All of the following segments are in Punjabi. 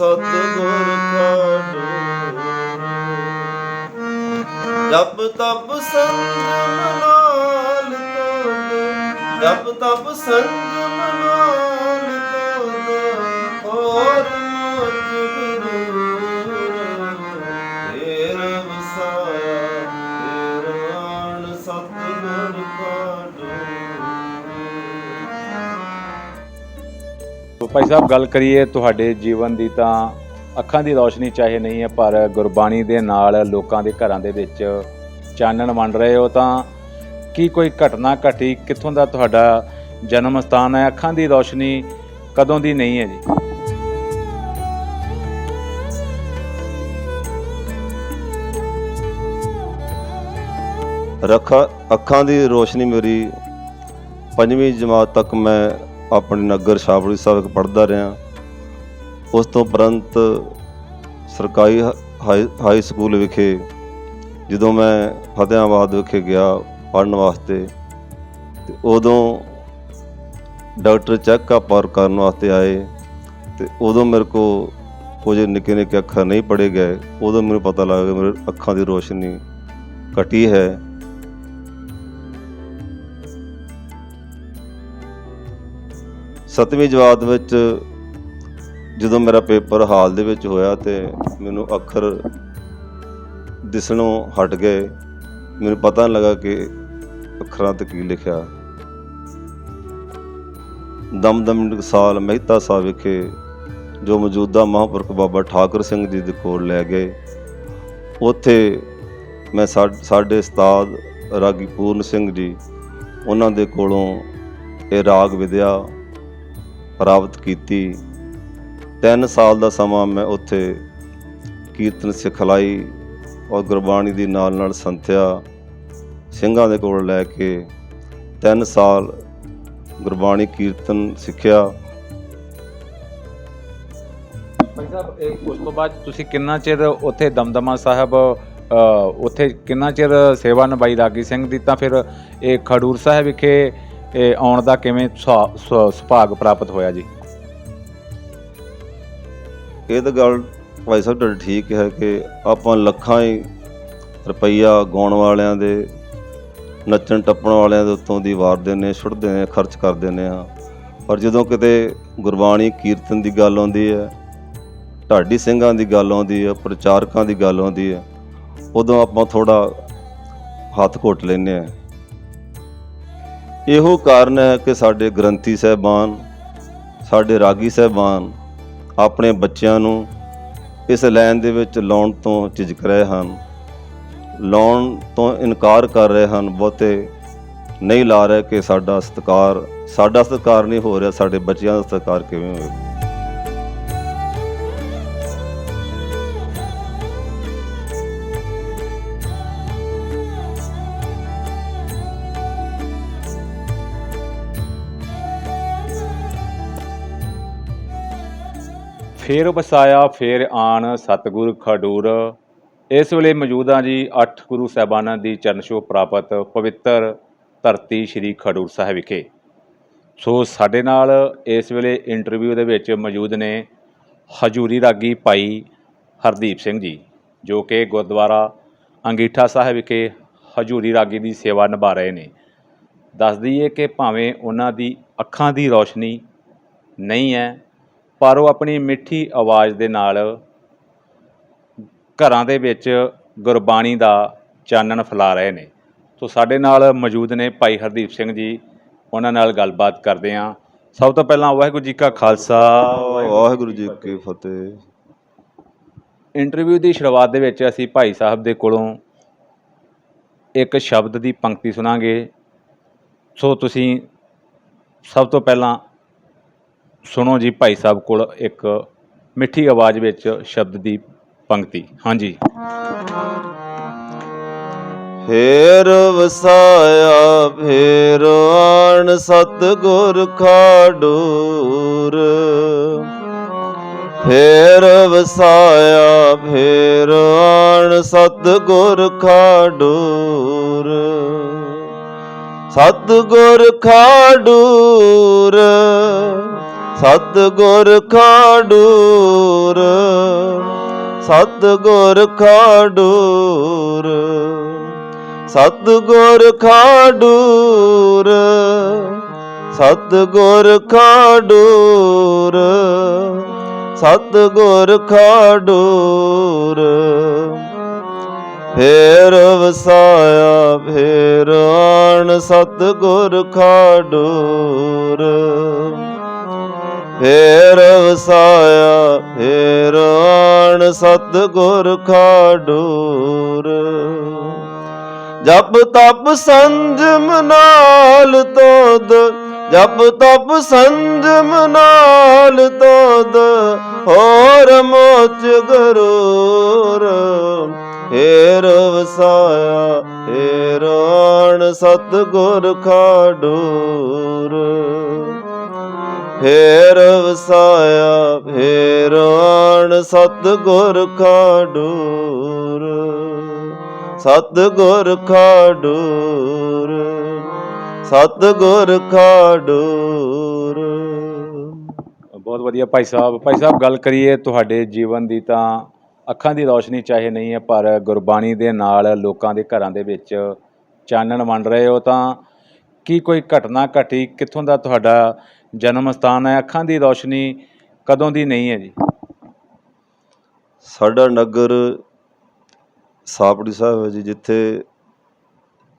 ਸਤਿਗੁਰ ਖਾਡੂਰ ਜਪ ਤਪ ਸੰਗ ਮਨਾਲ ਤੋਦ ਜਪ ਤਪ ਸੰਗ ਭਾਈ ਸਾਹਿਬ, ਗੱਲ ਕਰੀਏ ਤੁਹਾਡੇ ਜੀਵਨ ਦੀ ਤਾਂ ਅੱਖਾਂ ਦੀ ਰੌਸ਼ਨੀ ਚਾਹੇ ਨਹੀਂ ਹੈ, ਪਰ ਗੁਰਬਾਣੀ ਦੇ ਨਾਲ ਲੋਕਾਂ ਦੇ ਘਰਾਂ ਦੇ ਵਿੱਚ ਚਾਨਣ ਵੰਡ ਰਹੇ ਹੋ ਤਾਂ ਕੀ ਕੋਈ ਘਟਨਾ ਘਟੀ? ਕਿੱਥੋਂ ਦਾ ਤੁਹਾਡਾ ਜਨਮ ਸਥਾਨ ਹੈ? ਅੱਖਾਂ ਦੀ ਰੌਸ਼ਨੀ ਕਦੋਂ ਦੀ ਨਹੀਂ ਹੈ ਜੀ? ਰੱਖਾ, ਅੱਖਾਂ ਦੀ ਰੋਸ਼ਨੀ ਮੇਰੀ ਪੰਜਵੀਂ ਜਮਾਤ ਤੱਕ ਮੈਂ ਆਪਣੇ ਨਗਰ ਸ਼ਾਬੜੀ ਸਾਹਿਬ ਪੜ੍ਹਦਾ ਰਿਹਾ। ਉਸ ਤੋਂ ਉਪਰੰਤ ਸਰਕਾਰੀ ਹ- ਹਾਈ ਹਾਈ ਸਕੂਲ ਵਿਖੇ ਜਦੋਂ ਮੈਂ ਫਤਿਆਬਾਦ ਵਿਖੇ ਗਿਆ ਪੜ੍ਹਨ ਵਾਸਤੇ, ਤੇ ਉਦੋਂ ਡਾਕਟਰ ਚੈੱਕਅਪ ਔਰ ਕਰਨ ਵਾਸਤੇ ਆਏ, ਤੇ ਉਦੋਂ ਮੇਰੇ ਕੋ ਕੁਝ ਨਿੱਕੇ ਨਿੱਕੇ ਅੱਖਰ ਨਹੀਂ ਪੜੇ ਗਏ। ਉਦੋਂ ਮੈਨੂੰ ਪਤਾ ਲੱਗਾ ਕਿ ਮੇਰੇ ਅੱਖਾਂ ਦੀ ਰੋਸ਼ਨੀ ਘਟੀ ਹੈ। ਸੱਤਵੀਂ ਜਮਾਤ ਵਿੱਚ ਜਦੋਂ ਮੇਰਾ ਪੇਪਰ ਹਾਲ ਦੇ ਵਿੱਚ ਹੋਇਆ ਤੇ ਮੈਨੂੰ ਅੱਖਰ ਦਿਸਣੋਂ ਹਟ ਗਏ, ਮੈਨੂੰ ਪਤਾ ਨਹੀਂ ਲੱਗਾ ਕਿ ਅੱਖਰਾਂ ਤੇ ਕੀ ਲਿਖਿਆ। ਦਮਦਮ ਸਾਲ ਮਹਿਤਾ ਸਾਹਿਬ ਵਿਖੇ ਜੋ ਮੌਜੂਦਾ ਮਹਾਂਪੁਰਖ ਬਾਬਾ ਠਾਕੁਰ ਸਿੰਘ ਜੀ ਦੇ ਕੋਲ ਲੈ ਗਏ, ਉੱਥੇ ਮੈਂ ਸਾ- ਸਾਡੇ ਉਸਤਾਦ ਰਾਗੀ ਪੂਰਨ ਸਿੰਘ ਜੀ, ਉਹਨਾਂ ਦੇ ਕੋਲੋਂ ਇਹ ਰਾਗ ਵਿਦਿਆ ਪ੍ਰਾਪਤ ਕੀਤੀ। 3 ਸਾਲ ਦਾ ਸਮਾਂ ਮੈਂ ਉੱਥੇ ਕੀਰਤਨ ਸਿਖਲਾਈ ਔਰ ਗੁਰਬਾਣੀ ਦੀ ਨਾਲ ਨਾਲ ਸੰਥਿਆ ਸਿੰਘਾਂ ਦੇ ਕੋਲ ਲੈ ਕੇ 3 ਸਾਲ ਗੁਰਬਾਣੀ ਕੀਰਤਨ ਸਿੱਖਿਆ। ਭਾਈ ਸਾਹਿਬ, ਇਹ ਉਸ ਤੋਂ ਬਾਅਦ ਤੁਸੀਂ ਕਿੰਨਾ ਚਿਰ ਉੱਥੇ ਦਮਦਮਾ ਸਾਹਿਬ ਉੱਥੇ ਕਿੰਨਾ ਚਿਰ ਸੇਵਾ ਨਿਭਾਈ ਰਾਗੀ ਸਿੰਘ ਦੀ? ਤਾਂ ਫਿਰ ਇਹ ਖਡੂਰ ਸਾਹਿਬ ਵਿਖੇ ਇਹ ਆਉਣ ਦਾ ਕਿਵੇਂ ਸੁਭਾ- ਸੁ- ਸੁਭਾਗ ਪ੍ਰਾਪਤ ਹੋਇਆ ਜੀ? ਇਹ ਤਾਂ ਗੱਲ ਭਾਈ ਸਾਹਿਬ ਤੁਹਾਡੀ ਠੀਕ ਹੈ ਕਿ ਆਪਾਂ ਲੱਖਾਂ ਹੀ ਰੁਪਈਆ ਗਾਉਣ ਵਾਲਿਆਂ ਦੇ, ਨੱਚਣ ਟੱਪਣ ਵਾਲਿਆਂ ਦੇ ਉੱਤੋਂ ਦੀ ਵਾਰ ਦਿੰਦੇ ਛੁੱਟ ਦਿੰਦੇ ਖਰਚ ਕਰ ਦਿੰਦੇ ਹਾਂ। ਪਰ ਜਦੋਂ ਕਿਤੇ ਗੁਰਬਾਣੀ ਕੀਰਤਨ ਦੀ ਗੱਲ ਆਉਂਦੀ ਹੈ, ਢਾਡੀ ਸਿੰਘਾਂ ਦੀ ਗੱਲ ਆਉਂਦੀ ਹੈ, ਪ੍ਰਚਾਰਕਾਂ ਦੀ ਗੱਲ ਆਉਂਦੀ ਹੈ, ਉਦੋਂ ਆਪਾਂ ਥੋੜਾ ਹੱਥ ਘੁੱਟ ਲੈਂਦੇ ਹਾਂ। ਇਹੋ ਕਾਰਨ ਹੈ ਕਿ ਸਾਡੇ ਗ੍ਰੰਥੀ ਸਹਿਬਾਨ, ਸਾਡੇ ਰਾਗੀ ਸਹਿਬਾਨ ਆਪਣੇ ਬੱਚਿਆਂ ਨੂੰ ਇਸ ਲਾਈਨ ਦੇ ਵਿੱਚ ਲਾਉਣ ਤੋਂ ਝਿਜਕ ਰਹੇ ਹਨ। ਲਾਉਣ ਤੋਂ ਇਨਕਾਰ ਕਰ ਰਹੇ ਹਨ, ਬਹੁਤੇ ਨਹੀਂ ਲਾ ਰਹੇ ਕਿ ਸਾਡਾ ਸਤਿਕਾਰ ਸਾਡਾ ਸਤਿਕਾਰ ਨਹੀਂ ਹੋ ਰਿਹਾ, ਸਾਡੇ ਬੱਚਿਆਂ ਦਾ ਸਤਿਕਾਰ ਕਿਵੇਂ ਹੋਵੇ। ਫੇਰ ਵਸਾਇਆ, ਫੇਰ ਆਣ, ਸਤਿਗੁਰ ਖਡੂਰ। ਇਸ ਵੇਲੇ ਮੌਜੂਦ ਹਾਂ ਜੀ ਅੱਠ ਗੁਰੂ ਸਾਹਿਬਾਨਾਂ ਦੀ ਚਰਨ ਛੋਹ ਪ੍ਰਾਪਤ, ਪਵਿੱਤਰ ਧਰਤੀ ਸ੍ਰੀ ਖਡੂਰ ਸਾਹਿਬ ਵਿਖੇ। ਸੋ ਸਾਡੇ ਨਾਲ ਇਸ ਵੇਲੇ ਇੰਟਰਵਿਊ ਦੇ ਵਿੱਚ ਮੌਜੂਦ ਨੇ ਹਜੂਰੀ ਰਾਗੀ ਭਾਈ ਹਰਦੀਪ ਸਿੰਘ ਜੀ, ਜੋ ਕਿ ਗੁਰਦੁਆਰਾ ਅੰਗੀਠਾ ਸਾਹਿਬ ਵਿਖੇ ਹਜੂਰੀ ਰਾਗੀ ਦੀ ਸੇਵਾ ਨਿਭਾ ਰਹੇ ਨੇ। ਦੱਸ ਦਈਏ ਕਿ ਭਾਵੇਂ ਉਹਨਾਂ ਦੀ ਅੱਖਾਂ ਦੀ ਰੌਸ਼ਨੀ ਨਹੀਂ ਹੈ ਪਰ ਉਹ ਆਪਣੀ ਮਿੱਠੀ ਆਵਾਜ਼ ਦੇ ਨਾਲ ਘਰਾਂ ਦੇ ਵਿੱਚ ਗੁਰਬਾਣੀ ਦਾ ਚਾਨਣ ਫੈਲਾ ਰਹੇ ਨੇ। ਸੋ ਸਾਡੇ ਨਾਲ ਮੌਜੂਦ ਨੇ ਭਾਈ ਹਰਦੀਪ ਸਿੰਘ ਜੀ ਉਹਨਾਂ ਨਾਲ ਗੱਲਬਾਤ ਕਰਦੇ ਹਾਂ। ਸਭ ਤੋਂ ਪਹਿਲਾਂ ਵਾਹਿਗੁਰੂ ਜੀ ਕਾ ਖਾਲਸਾ ਵਾਹਿਗੁਰੂ ਜੀ ਕੀ ਫਤਿਹ। ਇੰਟਰਵਿਊ ਦੀ ਸ਼ੁਰੂਆਤ ਦੇ ਵਿੱਚ ਅਸੀਂ ਭਾਈ ਸਾਹਿਬ ਦੇ ਕੋਲੋਂ ਇੱਕ ਸ਼ਬਦ ਦੀ ਪੰਕਤੀ ਸੁਣਾਂਗੇ। ਸੋ ਤੁਸੀਂ ਸਭ ਤੋਂ ਪਹਿਲਾਂ ਸੁਣੋ ਜੀ ਭਾਈ ਸਾਹਿਬ ਕੋਲ ਇੱਕ ਮਿੱਠੀ ਆਵਾਜ਼ ਵਿੱਚ ਸ਼ਬਦ ਦੀ ਪੰਕਤੀ। ਹਾਂਜੀ। ਫੇਰ ਵਸਾਇਆ, ਫੇਰ ਆਣ ਸਤਿਗੁਰ ਖਾਡੂਰ। ਫੇਰ ਵਸਾਇਆ, ਫੇਰ ਆਣ ਸਤਿਗੁਰ ਖਾਡੂਰ। ਸਤਿਗੁਰ ਖਾਡੂਰ। ਸਤਿਗੁਰ ਖਾਡੂਰ ਸਤਿਗੁਰ ਖਾਡੂਰ ਸਤਿਗੁਰ ਖਾਡੂਰ ਸਤਿਗੁਰ ਖਾਡੂਰ ਸਤਿਗੁਰ ਖਾਡੂਰ। ਫੇਰ ਵਸਾਇਆ, ਫੇਰ ਆਣ ਸਤਿਗੁਰ ਖਾਡੂਰ। ਫੇਰ ਵਸਾਇਆ, ਫੇਰ ਆਣ ਸਤਿਗੁਰ ਖਾਡੂਰ। ਜਪ ਤਪ ਸੰਜਮ ਨਾਲ ਤੋਦ, ਜਪ ਤਪ ਸੰਜਮ ਨਾਲ ਤੋਦ, ਹੋਰ ਮੋਚ ਗਰੂਰ। ਫੇਰ ਵਸਾਇਆ, ਫੇਰ ਆਣ ਸਤਿਗੁਰ ਖਾਡੂਰ। ਫੇਰ ਵਸਾਇਆ, ਫੇਰ ਆਣ ਸਤਿਗੁਰ ਖਾਡੂਰ। ਸਤਿਗੁਰ ਖਾਡੂਰ ਸਤਿਗੁਰ ਖਾਡੂਰ। ਬਹੁਤ ਵਧੀਆ ਭਾਈ ਸਾਹਿਬ ਭਾਈ ਸਾਹਿਬ ਗੱਲ ਕਰੀਏ ਤੁਹਾਡੇ ਜੀਵਨ ਦੀ ਤਾਂ ਅੱਖਾਂ ਦੀ ਰੌਸ਼ਨੀ ਚਾਹੇ ਨਹੀਂ ਹੈ, ਪਰ ਗੁਰਬਾਣੀ ਦੇ ਨਾਲ ਲੋਕਾਂ ਦੇ ਘਰਾਂ ਦੇ ਵਿੱਚ ਚਾਨਣ ਵੰਡ ਰਹੇ ਹੋ ਤਾਂ ਕੀ ਕੋਈ ਘਟਨਾ ਘਟੀ? ਕਿੱਥੋਂ ਦਾ ਤੁਹਾਡਾ ਜਨਮ ਸਥਾਨ ਹੈ, ਅੱਖਾਂ ਦੀ ਰੌਸ਼ਨੀ ਕਦੋਂ ਦੀ ਨਹੀਂ ਹੈ ਜੀ? ਸਾਡਾ ਨਗਰ ਸਾਪੜੀ ਸਾਹਿਬ ਹੈ ਜੀ, ਜਿੱਥੇ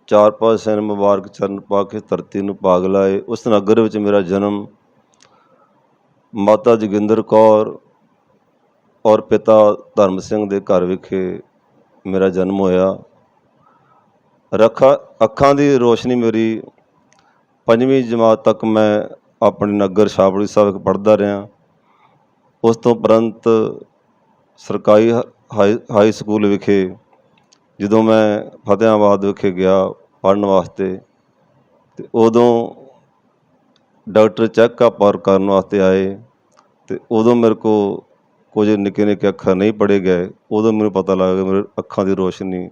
ਚਾਰ ਪੰਜ ਨੇ ਮੁਬਾਰਕ ਚਰਨ ਪਾ ਕੇ ਧਰਤੀ ਨੂੰ ਪਾਗ ਲਾਏ। ਉਸ ਨਗਰ ਵਿੱਚ ਮੇਰਾ ਜਨਮ ਮਾਤਾ ਜੋਗਿੰਦਰ ਕੌਰ ਔਰ ਪਿਤਾ ਧਰਮ ਸਿੰਘ ਦੇ ਘਰ ਵਿਖੇ ਮੇਰਾ ਜਨਮ ਹੋਇਆ। ਰੱਖਾ ਅੱਖਾਂ ਦੀ ਰੋਸ਼ਨੀ ਮੇਰੀ ਪੰਜਵੀਂ ਜਮਾਤ ਤੱਕ ਮੈਂ ਆਪਣੇ ਨਗਰ ਛਾਪੜੀ ਸਾਹਿਬ ਪੜ੍ਹਦਾ ਰਿਹਾ। ਉਸ ਤੋਂ ਉਪਰੰਤ ਸਰਕਾਰੀ ਹ- ਹਾਈ ਹਾਈ ਸਕੂਲ ਵਿਖੇ ਜਦੋਂ ਮੈਂ ਫਤਿਹਾਬਾਦ ਵਿਖੇ ਗਿਆ ਪੜ੍ਹਨ ਵਾਸਤੇ, ਤੇ ਉਦੋਂ ਡਾਕਟਰ ਚੈੱਕਅਪ ਔਰ ਕਰਨ ਵਾਸਤੇ ਆਏ, ਤੇ ਉਦੋਂ ਮੇਰੇ ਕੋ ਕੁਝ ਨਿੱਕੇ ਨਿੱਕੇ ਅੱਖਰ ਨਹੀਂ ਪੜ੍ਹੇ ਗਏ। ਉਦੋਂ ਮੈਨੂੰ ਪਤਾ ਲੱਗਾ ਮੇਰੇ ਅੱਖਾਂ ਦੀ ਰੋਸ਼ਨੀ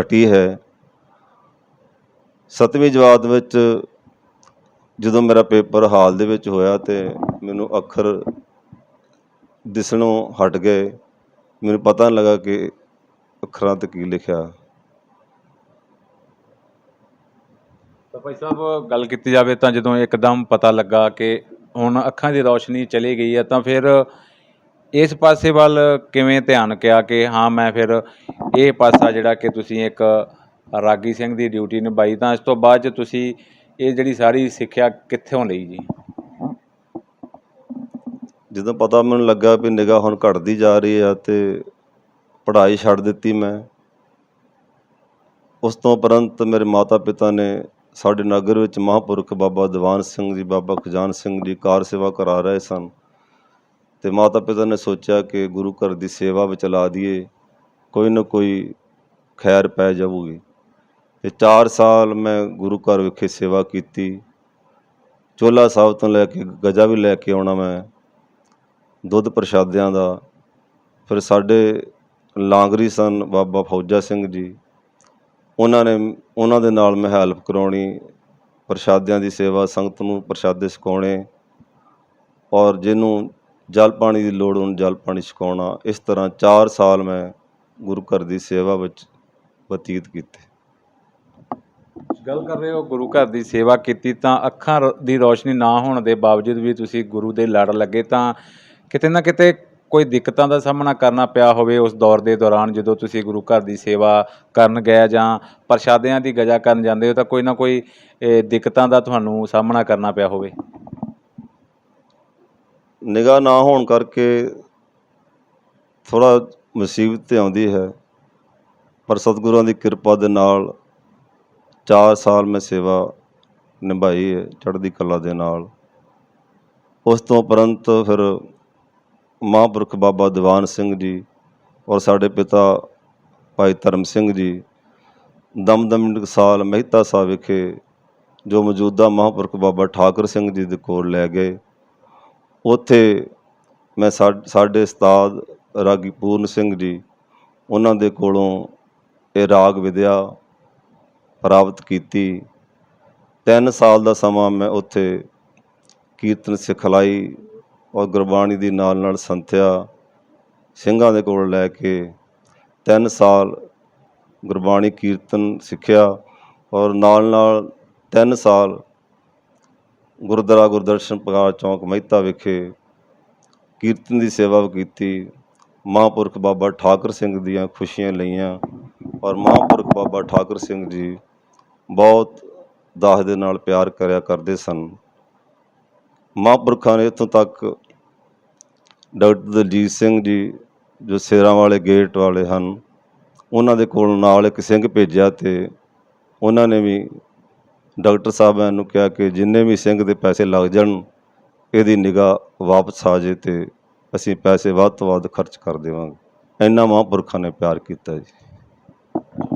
ਘਟੀ ਹੈ। ਸੱਤਵੀਂ ਜਮਾਤ ਵਿੱਚ ਜਦੋਂ ਮੇਰਾ ਪੇਪਰ ਹਾਲ ਦੇ ਵਿੱਚ ਹੋਇਆ ਤੇ ਮੈਨੂੰ ਅੱਖਰ ਦਿਸਣੋਂ ਹਟ ਗਏ, ਮੈਨੂੰ ਪਤਾ ਨਹੀਂ ਲੱਗਾ ਕਿ ਅੱਖਰਾਂ ਤੇ ਕੀ ਲਿਖਿਆ। ਤਾਂ ਭਾਈ ਸਾਹਿਬ, ਗੱਲ ਕੀਤੀ ਜਾਵੇ ਤਾਂ ਜਦੋਂ ਇੱਕਦਮ ਪਤਾ ਲੱਗਾ ਕਿ ਹੁਣ ਅੱਖਾਂ ਦੀ ਰੌਸ਼ਨੀ ਚਲੀ ਗਈ ਹੈ, ਤਾਂ ਫਿਰ ਇਸ ਪਾਸੇ ਵੱਲ ਕਿਵੇਂ ਧਿਆਨ ਕਿਆ ਕਿ ਹਾਂ, ਮੈਂ ਫਿਰ ਇਹ ਪਾਸਾ ਜਿਹੜਾ ਕਿ ਤੁਸੀਂ ਇੱਕ ਰਾਗੀ ਸਿੰਘ ਦੀ ਡਿਊਟੀ ਨਿਭਾਈ, ਤਾਂ ਇਸ ਤੋਂ ਬਾਅਦ 'ਚ ਤੁਸੀਂ ਇਹ ਜਿਹੜੀ ਸਾਰੀ ਸਿੱਖਿਆ ਕਿੱਥੋਂ ਲਈ ਜੀ? ਜਦੋਂ ਪਤਾ ਮੈਨੂੰ ਲੱਗਾ ਵੀ ਨਿਗਾਹ ਹੁਣ ਘਟਦੀ ਜਾ ਰਹੀ ਆ ਤੇ ਪੜ੍ਹਾਈ ਛੱਡ ਦਿੱਤੀ ਮੈਂ, ਉਸ ਤੋਂ ਉਪਰੰਤ ਮੇਰੇ ਮਾਤਾ ਪਿਤਾ ਨੇ ਸਾਡੇ ਨਗਰ ਵਿੱਚ ਮਹਾਂਪੁਰਖ ਬਾਬਾ ਦੀਵਾਨ ਸਿੰਘ ਜੀ, ਬਾਬਾ ਖਜਾਨ ਸਿੰਘ ਜੀ ਕਾਰ ਸੇਵਾ ਕਰਾ ਰਹੇ ਸਨ ਤੇ ਮਾਤਾ ਪਿਤਾ ਨੇ ਸੋਚਿਆ ਕਿ ਗੁਰੂ ਘਰ ਦੀ ਸੇਵਾ ਵਿੱਚ ਲਾ ਦਈਏ, ਕੋਈ ਨਾ ਕੋਈ ਖੈਰ ਪੈ ਜਾਊਗੀ। ਤੇ 4 ਸਾਲ ਮੈਂ ਗੁਰੂ ਘਰ ਵਿਖੇ ਸੇਵਾ ਕੀਤੀ। ਚੋਲਾ ਸਾਹਿਬ ਤੋਂ ਲੈ ਕੇ ਗਜਾ ਵੀ ਲੈ ਕੇ ਆਉਣਾ ਮੈਂ, ਦੁੱਧ ਪ੍ਰਸ਼ਾਦਿਆਂ ਦਾ। ਫਿਰ ਸਾਡੇ ਲਾਂਗਰੀ ਸਨ ਬਾਬਾ ਫੌਜਾ ਸਿੰਘ ਜੀ। ਉਹਨਾਂ ਨੇ, ਉਹਨਾਂ ਦੇ ਨਾਲ ਮੈਂ ਹੈਲਪ ਕਰਾਉਣੀ, ਪ੍ਰਸ਼ਾਦਿਆਂ ਦੀ ਸੇਵਾ, ਸੰਗਤ ਨੂੰ ਪ੍ਰਸ਼ਾਦੇ ਛਕਾਉਣੇ ਔਰ ਜਿਹਨੂੰ ਜਲ ਪਾਣੀ ਦੀ ਲੋੜ ਉਹਨੂੰ ਜਲ ਪਾਣੀ ਛਕਾਉਣਾ ਇਸ ਤਰ੍ਹਾਂ 4 ਸਾਲ ਮੈਂ ਗੁਰੂ ਘਰ ਦੀ ਸੇਵਾ ਵਿੱਚ ਬਤੀਤ ਕੀਤੇ। ਗੱਲ ਕਰ ਰਹੇ ਹੋ ਗੁਰੂ ਘਰ ਦੀ ਸੇਵਾ ਕੀਤੀ ਤਾਂ ਅੱਖਾਂ ਰ- ਦੀ ਰੌਸ਼ਨੀ ਨਾ ਹੋਣ ਦੇ ਬਾਵਜੂਦ ਵੀ ਤੁਸੀਂ ਗੁਰੂ ਦੇ ਲੜ ਲੱਗੇ ਤਾਂ ਕਿਤੇ ਨਾ ਕਿਤੇ ਕੋਈ ਦਿੱਕਤਾਂ ਦਾ ਸਾਹਮਣਾ ਕਰਨਾ ਪਿਆ ਹੋਵੇ ਉਸ ਦੌਰ ਦੇ ਦੌਰਾਨ ਜਦੋਂ ਤੁਸੀਂ ਗੁਰੂ ਘਰ ਦੀ ਸੇਵਾ ਕਰਨ ਗਏ ਜਾਂ ਪ੍ਰਸ਼ਾਦਿਆਂ ਦੀ ਗਜਾ ਕਰਨ ਜਾਂਦੇ ਹੋ ਤਾਂ ਕੋਈ ਨਾ ਕੋਈ ਇਹ, ਦਿੱਕਤਾਂ ਦਾ ਤੁਹਾਨੂੰ ਸਾਹਮਣਾ ਕਰਨਾ ਪਿਆ ਹੋਵੇ। ਨਿਗਾਹ ਨਾ ਹੋਣ ਕਰਕੇ ਥੋੜਾ ਮੁਸੀਬਤ ਤੇ ਆਉਂਦੀ ਹੈ ਪਰ ਸਤਿਗੁਰਾਂ ਦੀ ਕਿਰਪਾ ਦੇ ਨਾਲ 4 ਸਾਲ ਮੈਂ ਸੇਵਾ ਨਿਭਾਈ ਹੈ ਚੜ੍ਹਦੀ ਕਲਾ ਦੇ ਨਾਲ। ਉਸ ਤੋਂ ਉਪਰੰਤ ਫਿਰ ਮਹਾਂਪੁਰਖ ਬਾਬਾ ਦੀਵਾਨ ਸਿੰਘ ਜੀ ਔਰ ਸਾਡੇ ਪਿਤਾ ਭਾਈ ਧਰਮ ਸਿੰਘ ਜੀ ਦਮਦਮ ਟਕਸਾਲ ਮਹਿਤਾ ਸਾਹਿਬ ਵਿਖੇ ਜੋ ਮੌਜੂਦਾ ਮਹਾਂਪੁਰਖ ਬਾਬਾ ਠਾਕਰ ਸਿੰਘ ਜੀ ਦੇ ਕੋਲ ਲੈ ਗਏ। ਉੱਥੇ ਮੈਂ ਸਾ- ਸਾਡੇ ਉਸਤਾਦ ਰਾਗੀ ਪੂਰਨ ਸਿੰਘ ਜੀ, ਉਹਨਾਂ ਦੇ ਕੋਲੋਂ ਇਹ ਰਾਗ ਵਿਦਿਆ ਪ੍ਰਾਪਤ ਕੀਤੀ। 3 ਸਾਲ ਦਾ ਸਮਾਂ ਮੈਂ ਉੱਥੇ ਕੀਰਤਨ ਸਿਖਲਾਈ ਔਰ ਗੁਰਬਾਣੀ ਦੀ ਨਾਲ ਨਾਲ ਸੰਥਿਆ ਸਿੰਘਾਂ ਦੇ ਕੋਲ ਲੈ ਕੇ 3 ਸਾਲ ਗੁਰਬਾਣੀ ਕੀਰਤਨ ਸਿੱਖਿਆ ਔਰ ਨਾਲ ਨਾਲ 3 ਸਾਲ ਗੁਰਦੁਆਰਾ ਗੁਰਦਰਸ਼ਨ ਪ੍ਰਕਾਸ਼ ਚੌਂਕ ਮਹਿਤਾ ਵਿਖੇ ਕੀਰਤਨ ਦੀ ਸੇਵਾ ਵੀ ਕੀਤੀ। ਮਹਾਂਪੁਰਖ ਬਾਬਾ ਠਾਕਰ ਸਿੰਘ ਦੀਆਂ ਖੁਸ਼ੀਆਂ ਲਈਆਂ ਔਰ ਮਹਾਂਪੁਰਖ ਬਾਬਾ ਠਾਕਰ ਸਿੰਘ ਜੀ ਬਹੁਤ ਦਾਸ ਦੇ ਨਾਲ ਪਿਆਰ ਕਰਿਆ ਕਰਦੇ ਸਨ। ਮਹਾਂਪੁਰਖਾਂ ਨੇ ਇੱਥੋਂ ਤੱਕ ਡਾਕਟਰ ਦਲਜੀਤ ਸਿੰਘ ਜੀ, ਜੋ ਸੇਰਾਂ ਵਾਲੇ ਗੇਟ ਵਾਲੇ ਹਨ, ਉਹਨਾਂ ਦੇ ਕੋਲ ਨਾਲ ਇੱਕ ਸਿੰਘ ਭੇਜਿਆ ਤੇ ਉਹਨਾਂ ਨੇ ਵੀ ਡਾਕਟਰ ਸਾਹਿਬਾਨ ਨੂੰ ਕਿਹਾ ਕਿ ਜਿੰਨੇ ਵੀ ਸਿੰਘ ਦੇ ਪੈਸੇ ਲੱਗ ਜਾਣ, ਇਹਦੀ ਨਿਗਾਹ ਵਾਪਸ ਆ ਜੇ ਤੇ ਅਸੀਂ ਪੈਸੇ ਵੱਧ ਤੋਂ ਵੱਧ ਖਰਚ ਕਰ ਦੇਵਾਂਗੇ। ਇੰਨਾ ਮਹਾਂਪੁਰਖਾਂ ਨੇ ਪਿਆਰ ਕੀਤਾ ਜੀ।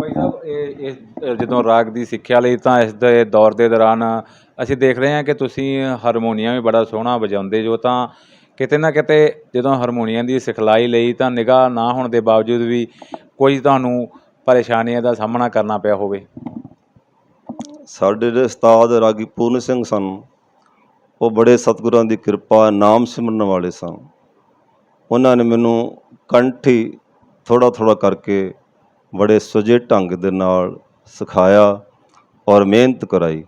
ਭਾਈ ਸਾਹਿਬ, ਇਹ ਇਸ ਜਦੋਂ ਰਾਗ ਦੀ ਸਿੱਖਿਆ ਲਈ ਤਾਂ ਇਸ ਦੇ ਦੌਰ ਦੇ ਦੌਰਾਨ ਅਸੀਂ ਦੇਖ ਰਹੇ ਹਾਂ ਕਿ ਤੁਸੀਂ ਹਾਰਮੋਨੀਅਮ ਵੀ ਬੜਾ ਸੋਹਣਾ ਵਜਾਉਂਦੇ ਜੋ ਤਾਂ ਕਿਤੇ ਨਾ ਕਿਤੇ ਜਦੋਂ ਹਾਰਮੋਨੀਅਮ ਦੀ ਸਿਖਲਾਈ ਲਈ ਤਾਂ ਨਿਗਾਹ ਨਾ ਹੋਣ ਦੇ ਬਾਵਜੂਦ ਵੀ ਕੋਈ ਤੁਹਾਨੂੰ ਪਰੇਸ਼ਾਨੀਆਂ ਦਾ ਸਾਹਮਣਾ ਕਰਨਾ ਪਿਆ ਹੋਵੇ। ਸਾਡੇ ਜਿਹੜੇ ਉਸਤਾਦ ਰਾਗੀ ਪੂਰਨ ਸਿੰਘ ਸਨ, ਉਹ ਬੜੇ ਸਤਿਗੁਰਾਂ ਦੀ ਕਿਰਪਾ, ਨਾਮ ਸਿਮਰਨ ਵਾਲੇ ਸਨ। ਉਹਨਾਂ ਨੇ ਮੈਨੂੰ ਕੰਠੀ ਥੋੜਾ ਥੋੜਾ ਕਰਕੇ ਬੜੇ ਸੁਜੇ ਢੰਗ ਦੇ ਨਾਲ ਸਿਖਾਇਆ ਔਰ ਮਿਹਨਤ ਕਰਾਈ।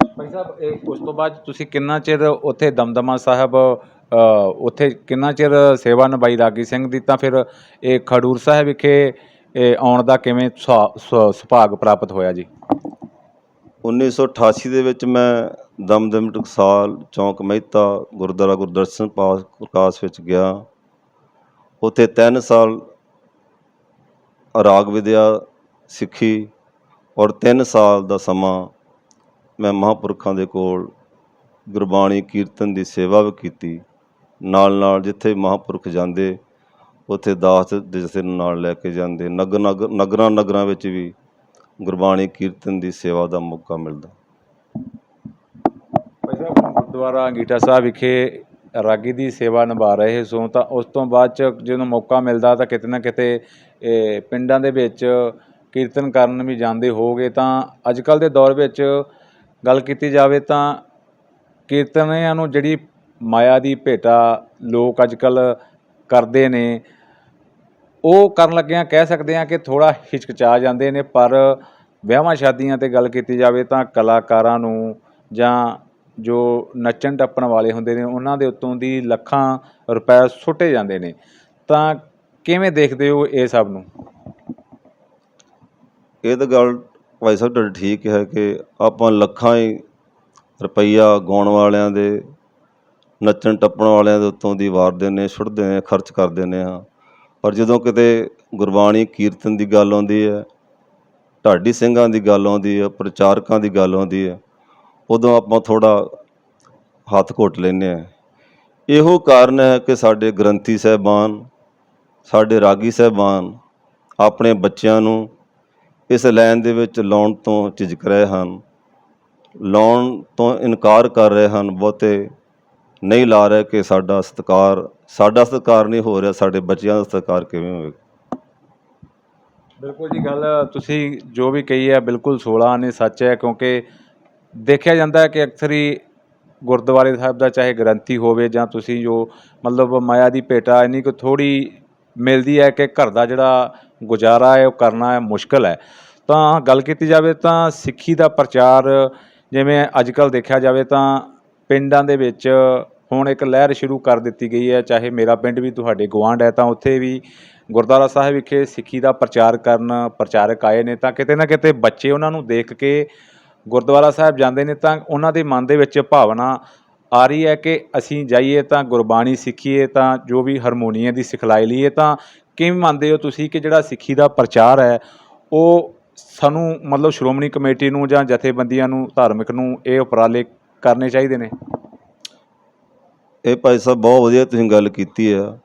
ਭਾਈ ਸਾਹਿਬ ਇਹ ਉਸ ਤੋਂ ਬਾਅਦ ਤੁਸੀਂ ਕਿੰਨਾ ਚਿਰ ਉੱਥੇ ਦਮਦਮਾ ਸਾਹਿਬ ਉੱਥੇ ਕਿੰਨਾ ਚਿਰ ਸੇਵਾ ਨਿਭਾਈ ਰਾਗੀ ਸਿੰਘ ਦੀ? ਤਾਂ ਫਿਰ ਇਹ ਖਡੂਰ ਸਾਹਿਬ ਵਿਖੇ ਇਹ ਆਉਣ ਦਾ ਕਿਵੇਂ ਸੁਭਾਗ ਪ੍ਰਾਪਤ ਹੋਇਆ ਜੀ? 1988 ਦੇ ਵਿੱਚ ਮੈਂ ਦਮਦਮ ਟਕਸਾਲ ਚੌਂਕ ਮਹਿਤਾ ਗੁਰਦੁਆਰਾ ਗੁਰਦਰਸ਼ਨ ਪਾਸ ਪ੍ਰਕਾਸ਼ ਵਿੱਚ ਗਿਆ। ਉੱਥੇ 3 ਸਾਲ ਰਾਗ ਵਿਦਿਆ ਸਿੱਖੀ ਔਰ 3 ਸਾਲ ਦਾ ਸਮਾਂ ਮੈਂ ਮਹਾਂਪੁਰਖਾਂ ਦੇ ਕੋਲ ਗੁਰਬਾਣੀ ਕੀਰਤਨ ਦੀ ਸੇਵਾ ਵੀ ਕੀਤੀ। ਨਾਲ ਨਾਲ ਜਿੱਥੇ ਮਹਾਂਪੁਰਖ ਜਾਂਦੇ, ਉੱਥੇ ਦਾਸ ਦੇ ਨਾਲ ਲੈ ਕੇ ਜਾਂਦੇ। ਨਗਰ ਨਗਰ ਨਗਰਾਂ ਨਗਰਾਂ ਵਿੱਚ ਵੀ ਗੁਰਬਾਣੀ ਕੀਰਤਨ ਦੀ ਸੇਵਾ ਦਾ ਮੌਕਾ ਮਿਲਦਾ। ਭਾਈ ਸਾਹਿਬ, ਗੁਰਦੁਆਰਾ ਅੰਗੀਠਾ ਸਾਹਿਬ ਵਿਖੇ ਰਾਗੀ ਦੀ ਸੇਵਾ ਨਿਭਾ ਰਹੇ ਸੋ ਤਾਂ ਉਸ ਤੋਂ ਬਾਅਦ ਚ ਜਦੋਂ ਮੌਕਾ ਮਿਲਦਾ ਤਾਂ ਕਿਤੇ ਨਾ ਕਿਤੇ ਪਿੰਡਾਂ ਦੇ ਵਿੱਚ ਕੀਰਤਨ ਕਰਨ ਵੀ ਜਾਂਦੇ ਹੋਗੇ ਤਾਂ ਅੱਜ ਕੱਲ ਦੇ ਦੌਰ ਵਿੱਚ ਗੱਲ ਕੀਤੀ ਜਾਵੇ ਤਾਂ ਕੀਰਤਨੀਆਂ ਨੂੰ ਜਿਹੜੀ ਮਾਇਆ ਦੀ ਭੇਟਾ ਲੋਕ ਅੱਜ ਕੱਲ ਕਰਦੇ ਨੇ, ਉਹ ਕਰਨ ਲੱਗਿਆਂ ਕਹਿ ਸਕਦੇ ਆ ਕਿ ਥੋੜਾ ਹਿਚਕਚਾ ਜਾਂਦੇ ਨੇ, ਪਰ ਵਿਆਹਾਂ ਸ਼ਾਦੀਆਂ ਤੇ ਗੱਲ ਕੀਤੀ ਜਾਵੇ ਤਾਂ ਕਲਾਕਾਰਾਂ ਨੂੰ ਜਾਂ ਜੋ ਨੱਚਣ ਟੱਪਣ ਵਾਲੇ ਹੁੰਦੇ ਨੇ, ਉਹਨਾਂ ਦੇ ਉੱਤੋਂ ਦੀ ਲੱਖਾਂ ਰੁਪਏ ਸੁੱਟੇ ਜਾਂਦੇ ਨੇ। ਤਾਂ ਕਿਵੇਂ ਦੇਖਦੇ ਹੋ ਇਹ ਸਭ ਨੂੰ? ਇਹ ਤਾਂ ਗੱਲ ਭਾਈ ਸਾਹਿਬ ਤੁਹਾਡੀ ਠੀਕ ਹੈ ਕਿ ਆਪਾਂ ਲੱਖਾਂ ਹੀ ਰੁਪਈਆ ਗਾਉਣ ਵਾਲਿਆਂ ਦੇ, ਨੱਚਣ ਟੱਪਣ ਵਾਲਿਆਂ ਦੇ ਉੱਤੋਂ ਦੀ ਵਾਰਦੇ ਨੇ ਸੁੱਟਦੇ ਨੇ ਖਰਚ ਕਰ ਦਿੰਦੇ ਹਾਂ। ਪਰ ਜਦੋਂ ਕਿਤੇ ਗੁਰਬਾਣੀ ਕੀਰਤਨ ਦੀ ਗੱਲ ਆਉਂਦੀ ਹੈ, ਢਾਡੀ ਸਿੰਘਾਂ ਦੀ ਗੱਲ ਆਉਂਦੀ ਹੈ, ਪ੍ਰਚਾਰਕਾਂ ਦੀ ਗੱਲ ਆਉਂਦੀ ਹੈ ਉਦੋਂ ਆਪਾਂ ਥੋੜਾ ਹੱਥ ਘੁੱਟ ਲੈਂਦੇ ਹਾਂ। ਇਹੋ ਕਾਰਨ ਹੈ ਕਿ ਸਾਡੇ ਗ੍ਰੰਥੀ ਸਾਹਿਬਾਨ, ਸਾਡੇ ਰਾਗੀ ਸਾਹਿਬਾਨ ਆਪਣੇ ਬੱਚਿਆਂ ਨੂੰ ਇਸ ਲਾਈਨ ਦੇ ਵਿੱਚ ਲਾਉਣ ਤੋਂ ਝਿਜਕ ਰਹੇ ਹਨ। ਲਾਉਣ ਤੋਂ ਇਨਕਾਰ ਕਰ ਰਹੇ ਹਨ, ਬਹੁਤੇ ਨਹੀਂ ਲਾ ਰਹੇ ਕਿ ਸਾਡਾ ਸਤਿਕਾਰ ਸਾਡਾ ਸਤਿਕਾਰ ਨਹੀਂ ਹੋ ਰਿਹਾ, ਸਾਡੇ ਬੱਚਿਆਂ ਦਾ ਸਤਿਕਾਰ ਕਿਵੇਂ ਹੋਵੇਗਾ ਬਿਲਕੁਲ ਜੀ, ਗੱਲ ਤੁਸੀਂ ਜੋ ਵੀ ਕਹੀ ਹੈ ਬਿਲਕੁਲ 16 ਨੇ ਸੱਚ ਹੈ, ਕਿਉਂਕਿ ਦੇਖਿਆ ਜਾਂਦਾ ਹੈ ਕਿ ਅਕਸਰ ਹੀ ਗੁਰਦੁਆਰੇ ਸਾਹਿਬ ਦਾ ਚਾਹੇ ਗ੍ਰੰਥੀ ਹੋਵੇ ਜਾਂ ਤੁਸੀਂ ਜੋ ਮਤਲਬ ਮਾਇਆ ਦੀ ਭੇਟਾ ਇੰਨੀ ਕੁ ਥੋੜੀ ਮਿਲਦੀ ਹੈ ਕਿ ਘਰ ਦਾ ਜਿਹੜਾ ਗੁਜ਼ਾਰਾ ਹੈ, ਉਹ ਕਰਨਾ ਹੈ, ਮੁਸ਼ਕਲ ਹੈ। ਤਾਂ ਗੱਲ ਕੀਤੀ ਜਾਵੇ ਤਾਂ ਸਿੱਖੀ ਦਾ ਪ੍ਰਚਾਰ ਜਿਵੇਂ ਅੱਜ ਕੱਲ ਦੇਖਿਆ ਜਾਵੇ ਤਾਂ ਪਿੰਡਾਂ ਦੇ ਵਿੱਚ ਹੁਣ ਇੱਕ ਲਹਿਰ ਸ਼ੁਰੂ ਕਰ ਦਿੱਤੀ ਗਈ ਹੈ, ਚਾਹੇ ਮੇਰਾ ਪਿੰਡ ਵੀ ਤੁਹਾਡੇ ਗੁਆਂਢ ਹੈ ਤਾਂ ਉੱਥੇ ਵੀ ਗੁਰਦੁਆਰਾ ਸਾਹਿਬ ਵਿਖੇ ਸਿੱਖੀ ਦਾ ਪ੍ਰਚਾਰ ਕਰਨ ਪ੍ਰਚਾਰਕ ਆਏ ਨੇ ਤਾਂ ਕਿਤੇ ਨਾ ਕਿਤੇ ਬੱਚੇ ਉਹਨਾਂ ਨੂੰ ਦੇਖ ਕੇ ਗੁਰਦੁਆਰਾ ਸਾਹਿਬ ਜਾਂਦੇ ਨੇ ਤਾਂ ਉਹਨਾਂ ਦੇ ਮਨ ਦੇ ਵਿੱਚ ਭਾਵਨਾ ਆ ਰਹੀ ਹੈ ਕਿ ਅਸੀਂ ਜਾਈਏ ਤਾਂ ਗੁਰਬਾਣੀ ਸਿੱਖੀਏ ਤਾਂ ਜੋ ਵੀ ਹਾਰਮੋਨੀਅਮ ਦੀ ਸਿਖਲਾਈ ਲਈਏ ਤਾਂ ਕਿਵੇਂ ਮੰਨਦੇ ਹੋ ਤੁਸੀਂ ਕਿ ਜਿਹੜਾ ਸਿੱਖੀ ਦਾ ਪ੍ਰਚਾਰ ਹੈ, ਉਹ ਸਾਨੂੰ ਮਤਲਬ ਸ਼੍ਰੋਮਣੀ ਕਮੇਟੀ ਨੂੰ ਜਾਂ ਜਥੇਬੰਦੀਆਂ ਨੂੰ, ਧਾਰਮਿਕ ਨੂੰ ਇਹ ਉਪਰਾਲੇ ਕਰਨੇ ਚਾਹੀਦੇ ਨੇ? ਇਹ ਭਾਈ ਸਾਹਿਬ ਬਹੁਤ ਵਧੀਆ ਤੁਸੀਂ ਗੱਲ ਕੀਤੀ ਆ।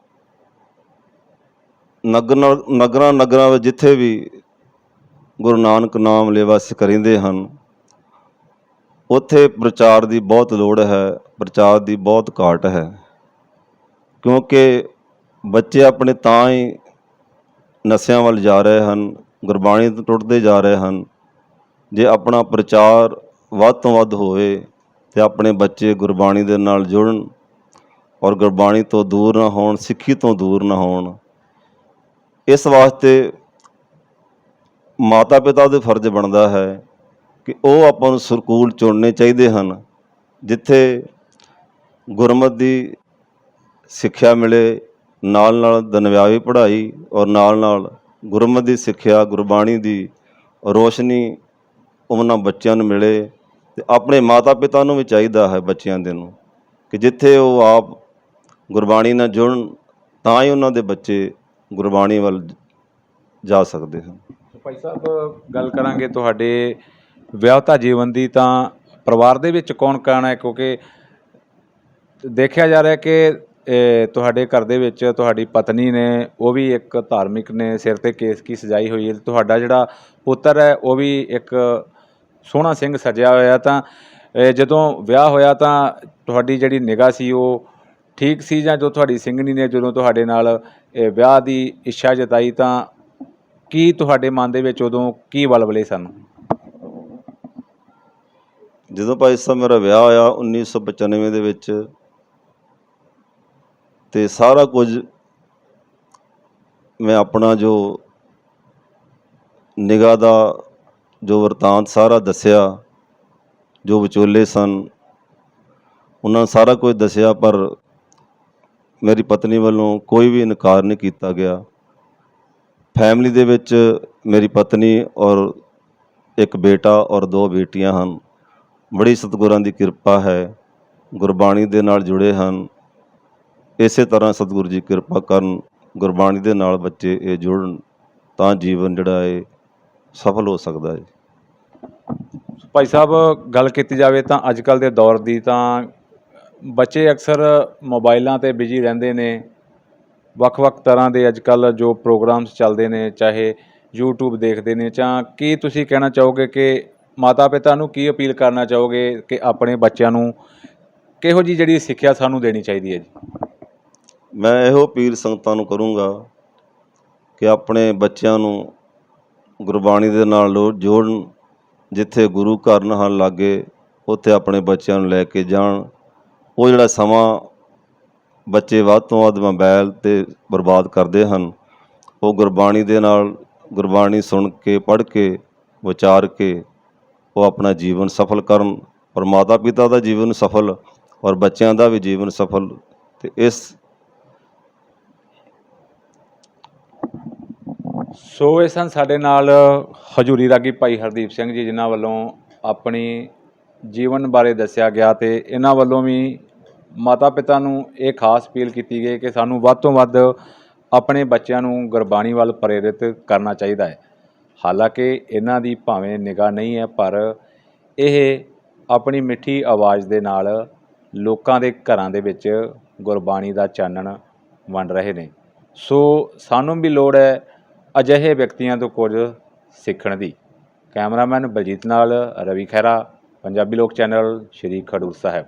ਨਗਰ ਨਗਰਾਂ ਨਗਰਾਂ ਵਿੱਚ ਜਿੱਥੇ ਵੀ ਗੁਰੂ ਨਾਨਕ ਨਾਮ ਲੇਵਾ ਕਰਿੰਦੇ ਹਨ ਉੱਥੇ ਪ੍ਰਚਾਰ ਦੀ ਬਹੁਤ ਲੋੜ ਹੈ, ਪ੍ਰਚਾਰ ਦੀ ਬਹੁਤ ਘਾਟ ਹੈ। ਕਿਉਂਕਿ ਬੱਚੇ ਆਪਣੇ ਤਾਂ ਹੀ ਨਸ਼ਿਆਂ ਵੱਲ ਜਾ ਰਹੇ ਹਨ, ਗੁਰਬਾਣੀ ਤੋਂ ਟੁੱਟਦੇ ਜਾ ਰਹੇ ਹਨ। ਜੇ ਆਪਣਾ ਪ੍ਰਚਾਰ ਵੱਧ ਤੋਂ ਵੱਧ ਹੋਵੇ ਤੇ ਆਪਣੇ ਬੱਚੇ ਗੁਰਬਾਣੀ ਦੇ ਨਾਲ ਜੁੜਨ ਔਰ ਗੁਰਬਾਣੀ ਤੋਂ ਦੂਰ ਨਾ ਹੋਣ, ਸਿੱਖੀ ਤੋਂ ਦੂਰ ਨਾ ਹੋਣ, ਇਸ ਵਾਸਤੇ ਮਾਤਾ ਪਿਤਾ ਦੇ ਫਰਜ਼ ਬਣਦਾ ਹੈ ਕਿ ਉਹ ਆਪਾਂ ਨੂੰ ਸਕੂਲ ਚੁਣਨੇ ਚਾਹੀਦੇ ਹਨ, ਜਿੱਥੇ ਗੁਰਮਤ ਦੀ ਸਿੱਖਿਆ ਮਿਲੇ ਨਾਲ ਨਾਲ ਦੁਨਿਆਵੀ ਪੜ੍ਹਾਈ ਔਰ ਨਾਲ ਨਾਲ ਗੁਰਮਤ ਦੀ ਸਿੱਖਿਆ, ਗੁਰਬਾਣੀ ਦੀ ਰੋਸ਼ਨੀ ਉਹਨਾਂ ਬੱਚਿਆਂ ਨੂੰ ਮਿਲੇ ਤੇ ਆਪਣੇ ਮਾਤਾ ਪਿਤਾ ਨੂੰ ਵੀ ਚਾਹੀਦਾ ਹੈ ਬੱਚਿਆਂ ਦੇ ਨੂੰ ਕਿ ਜਿੱਥੇ ਉਹ ਆਪ ਗੁਰਬਾਣੀ ਨਾਲ ਜੁੜਨ, ਤਾਂ ਹੀ ਉਹਨਾਂ ਦੇ ਬੱਚੇ ਗੁਰਬਾਣੀ ਵੱਲ ਜਾ ਸਕਦੇ ਹਨ। ਭਾਈ ਸਾਹਿਬ, ਗੱਲ ਕਰਾਂਗੇ ਤੁਹਾਡੇ ਵਿਆਹਤਾ ਜੀਵਨ ਦੀ ਤਾਂ ਪਰਿਵਾਰ ਦੇ ਵਿੱਚ ਕੌਣ ਕੌਣ ਹੈ? ਕਿਉਂਕਿ ਦੇਖਿਆ ਜਾ ਰਿਹਾ ਕਿ ਤੁਹਾਡੇ ਘਰ ਦੇ ਵਿੱਚ ਤੁਹਾਡੀ ਪਤਨੀ ਨੇ, ਉਹ ਵੀ ਇੱਕ ਧਾਰਮਿਕ ਨੇ, ਸਿਰ ਤੇ ਕੇਸ ਕੀ ਸਜਾਈ ਹੋਈ ਹੈ? ਤੁਹਾਡਾ ਜਿਹੜਾ ਪੁੱਤਰ ਹੈ, ਉਹ ਵੀ ਇੱਕ ਸੋਹਣਾ ਸਿੰਘ ਸਜਿਆ ਹੋਇਆ ਤਾਂ ਜਦੋਂ ਵਿਆਹ ਹੋਇਆ ਤਾਂ ਤੁਹਾਡੀ ਜਿਹੜੀ ਨਿਗਾਹ ਸੀ, ਉਹ ਠੀਕ ਸੀ ਜਾਂ ਜੋ ਤੁਹਾਡੀ ਸਿੰਘਣੀ ਨੇ ਜਦੋਂ ਤੁਹਾਡੇ ਨਾਲ ਵਿਆਹ ਦੀ ਇੱਛਾ ਜਤਾਈ ਤਾਂ ਕੀ ਤੁਹਾਡੇ ਮਨ ਦੇ ਵਿੱਚ ਉਦੋਂ ਕੀ ਵਲਵਲੇ ਸਨ? ਜਦੋਂ ਭਾਈ ਸਾਹਿਬ ਮੇਰਾ ਵਿਆਹ ਹੋਇਆ 1995 ਦੇ ਵਿੱਚ, ਤੇ ਸਾਰਾ ਕੁਝ ਮੈਂ ਆਪਣਾ ਜੋ ਨਿਗਾਹ ਦਾ ਜੋ ਵਰਤਾਂਤ ਸਾਰਾ ਦੱਸਿਆ, ਜੋ ਵਿਚੋਲੇ ਸਨ, ਉਹਨਾਂ ਸਾਰਾ ਕੁਝ ਦੱਸਿਆ, ਪਰ ਮੇਰੀ ਪਤਨੀ ਵੱਲੋਂ ਕੋਈ ਵੀ ਇਨਕਾਰ ਨਹੀਂ ਕੀਤਾ ਗਿਆ। ਫੈਮਿਲੀ ਦੇ ਵਿੱਚ ਮੇਰੀ ਪਤਨੀ ਔਰ ਇੱਕ ਬੇਟਾ ਔਰ ਦੋ ਬੇਟੀਆਂ ਹਨ। ਬੜੀ ਸਤਿਗੁਰਾਂ ਦੀ ਕਿਰਪਾ ਹੈ, ਗੁਰਬਾਣੀ ਦੇ ਨਾਲ ਜੁੜੇ ਹਨ। ਇਸੇ ਤਰ੍ਹਾਂ ਸਤਿਗੁਰੂ ਜੀ ਕਿਰਪਾ ਕਰਨ, ਗੁਰਬਾਣੀ ਦੇ ਨਾਲ ਬੱਚੇ ਇਹ ਜੁੜਨ, ਤਾਂ ਜੀਵਨ ਜਿਹੜਾ ਹੈ ਸਫਲ ਹੋ ਸਕਦਾ ਹੈ ਭਾਈ ਸਾਹਿਬ, ਗੱਲ ਕੀਤੀ ਜਾਵੇ ਤਾਂ ਅੱਜ ਕੱਲ ਦੇ ਦੌਰ ਦੀ ਤਾਂ ਬੱਚੇ ਅਕਸਰ ਮੋਬਾਈਲਾਂ ਤੇ ਬਿਜ਼ੀ ਰਹਿੰਦੇ ਨੇ। ਵੱਖ-ਵੱਖ ਤਰ੍ਹਾਂ ਦੇ ਅੱਜ ਕੱਲ ਜੋ ਪ੍ਰੋਗਰਾਮਸ ਚੱਲਦੇ ਨੇ, ਚਾਹੇ YouTube ਦੇਖਦੇ ਨੇ, ਜਾਂ ਕੀ ਤੁਸੀਂ ਕਹਿਣਾ ਚਾਹੋਗੇ ਕਿ ਮਾਤਾ ਪਿਤਾ ਨੂੰ ਕੀ ਅਪੀਲ ਕਰਨਾ ਚਾਹੋਗੇ ਕਿ ਆਪਣੇ ਬੱਚਿਆਂ ਨੂੰ ਕਿਹੋ ਜੀ ਜਿਹੜੀ ਸਿੱਖਿਆ ਸਾਨੂੰ ਦੇਣੀ ਚਾਹੀਦੀ ਹੈ ਜੀ? ਮੈਂ ਇਹੋ ਅਪੀਲ ਸੰਗਤਾਂ ਨੂੰ ਕਰੂੰਗਾ ਕਿ ਆਪਣੇ ਬੱਚਿਆਂ ਨੂੰ ਗੁਰਬਾਣੀ ਦੇ ਨਾਲ ਲੋ- ਜੋੜਨ, ਜਿੱਥੇ ਗੁਰੂ ਘਰ ਨਾਲ ਲਾਗੇ, ਉੱਥੇ ਆਪਣੇ ਬੱਚਿਆਂ ਨੂੰ ਲੈ ਕੇ ਜਾਣ। ਉਹ ਜਿਹੜਾ ਸਮਾਂ ਬੱਚੇ ਵੱਧ ਤੋਂ ਵੱਧ ਮੋਬਾਈਲ ਤੇ ਬਰਬਾਦ ਕਰਦੇ ਹਨ, ਉਹ ਗੁਰਬਾਣੀ ਦੇ ਨਾਲ ਗੁਰਬਾਣੀ ਸੁਣ ਕੇ, ਪੜ੍ਹ ਕੇ, ਵਿਚਾਰ ਕੇ ਉਹ ਆਪਣਾ ਜੀਵਨ ਸਫਲ ਕਰਨ ਔਰ ਮਾਤਾ ਪਿਤਾ ਦਾ ਜੀਵਨ ਸਫਲ ਔਰ ਬੱਚਿਆਂ ਦਾ ਵੀ ਜੀਵਨ ਸਫਲ ਤੇ ਇਸ ਸੋ ਇਹ ਸਨ ਸਾਡੇ ਨਾਲ ਹਜੂਰੀ ਰਾਗੀ ਭਾਈ ਹਰਦੀਪ ਸਿੰਘ ਜੀ, ਜਿਨ੍ਹਾਂ ਵੱਲੋਂ ਆਪਣੀ ਜੀਵਨ ਬਾਰੇ ਦੱਸਿਆ ਗਿਆ ਤੇ ਇਹਨਾਂ ਵੱਲੋਂ ਵੀ ਮਾਤਾ ਪਿਤਾ ਨੂੰ ਇਹ ਖਾਸ ਅਪੀਲ ਕੀਤੀ ਗਈ ਕਿ ਸਾਨੂੰ ਵੱਧ ਤੋਂ ਵੱਧ ਆਪਣੇ ਬੱਚਿਆਂ ਨੂੰ ਗੁਰਬਾਣੀ ਵੱਲ ਪ੍ਰੇਰਿਤ ਕਰਨਾ ਚਾਹੀਦਾ ਹੈ। ਹਾਲਾਂਕਿ ਇਹਨਾਂ ਦੀ ਭਾਵੇਂ ਨਿਗਾਹ ਨਹੀਂ ਹੈ, ਪਰ ਇਹ ਆਪਣੀ ਮਿੱਠੀ ਆਵਾਜ਼ ਦੇ ਨਾਲ ਲੋਕਾਂ ਦੇ ਘਰਾਂ ਦੇ ਵਿੱਚ ਗੁਰਬਾਣੀ ਦਾ ਚਾਨਣ ਵੰਡ ਰਹੇ ਨੇ। ਸੋ ਸਾਨੂੰ ਵੀ ਲੋੜ ਹੈ ਅਜਿਹੇ ਵਿਅਕਤੀਆਂ ਤੋਂ ਕੁਝ ਸਿੱਖਣ ਦੀ। ਕੈਮਰਾਮੈਨ ਬਲਜੀਤ ਨਾਲ ਰਵੀ ਖਹਿਰਾ, ਪੰਜਾਬੀ ਲੋਕ ਚੈਨਲ, ਸ਼੍ਰੀ ਖਡੂਰ ਸਾਹਿਬ।